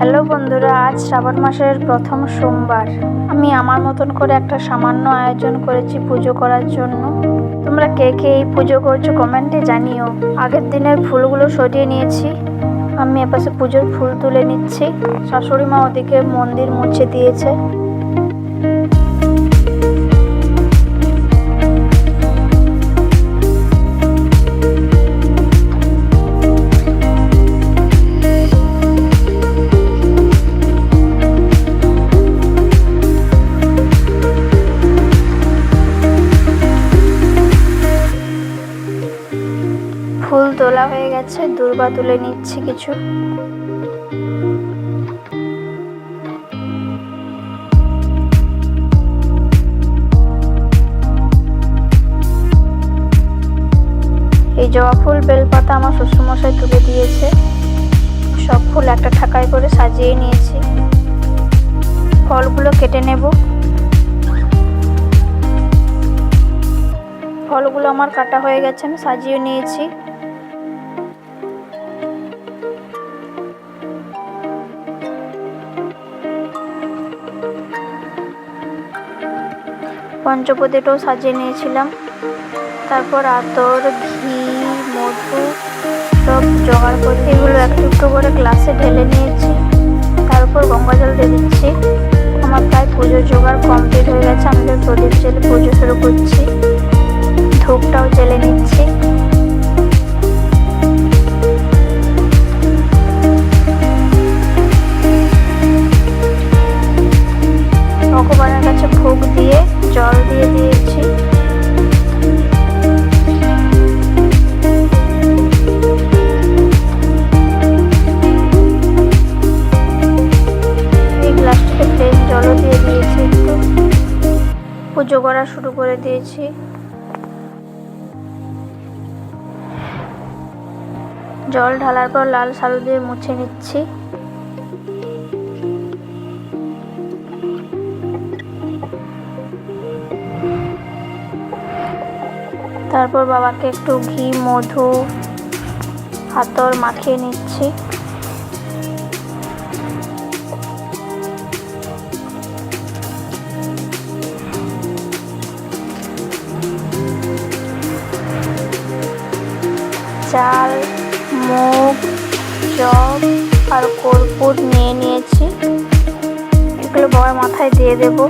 Hello বন্ধুরা, আজ শ্রাবণ মাসের প্রথম সোমবার। আমি আমার মতন করে একটা সামান্য আয়োজন করেছি পুজো করার জন্য। তোমরা কে কে এই পুজো করছ কমেন্টে জানিও। আগের দিনের ফুলগুলো সরিয়ে নিয়েছি। আমি এপাশে পুজোর ফুল তুলে নিচ্ছি। শাশুড়ি মা ওদিকে মন্দির মুছে দিয়েছে। ফুল তোলা হয়ে গেছে, দুর্বা তুলে নিচ্ছি কিছু। এই জবা ফুল, বেলপাতা আমার শ্বশুরমশাই তুলে দিয়েছে। সব ফুল একটা ঠাকায় করে সাজিয়ে নিয়েছি। ফলগুলো কেটে নেব। ফলগুলো আমার কাটা হয়ে গেছে, আমি সাজিয়ে নিয়েছি। পঞ্চপতিটাও সাজিয়ে নিয়েছিলাম। তারপর আতর, ঘি, মধু সব জোগাড় করে এগুলো একটু একটু করে গ্লাসে ঢেলে নিয়েছি। তারপর গঙ্গা জল দিয়ে দিচ্ছি। আমার প্রায় পুজোর জোগাড় কমপ্লিট হয়ে গেছে। পুজো করা শুরু করে দিয়েছি। জল ঢালার পর লাল সালু দিয়ে মুছে নিচ্ছি। তারপর বাবাকে একটু ঘি, মধু হাতর মাখিয়ে নিচ্ছি। চাল মুগ জব আর কর্পূর নিয়ে নিয়েছি। এগুলো বাবার মাথায় দিয়ে দেবো।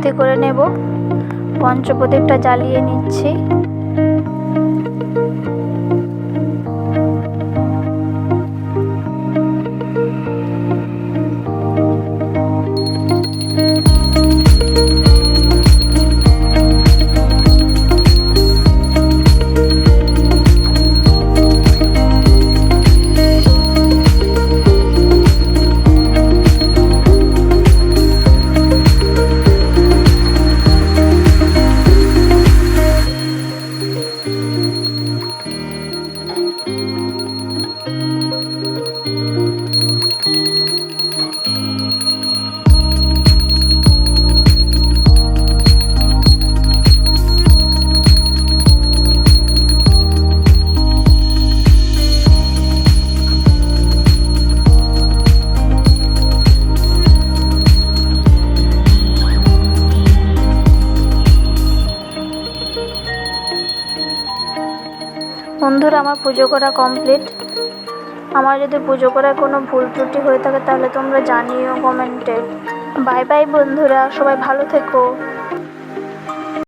আরতি করে নেব। পঞ্চপ্রদীপটা জ্বালিয়ে নিচ্ছি। বন্ধুরা, আমার পুজো করা কমপ্লিট আমার যদি পুজো করার কোনো ভুল ত্রুটি হয়ে থাকে, তাহলে তোমরা জানিও কমেন্টে। বাই বাই বন্ধুরা, সবাই ভালো থেকো।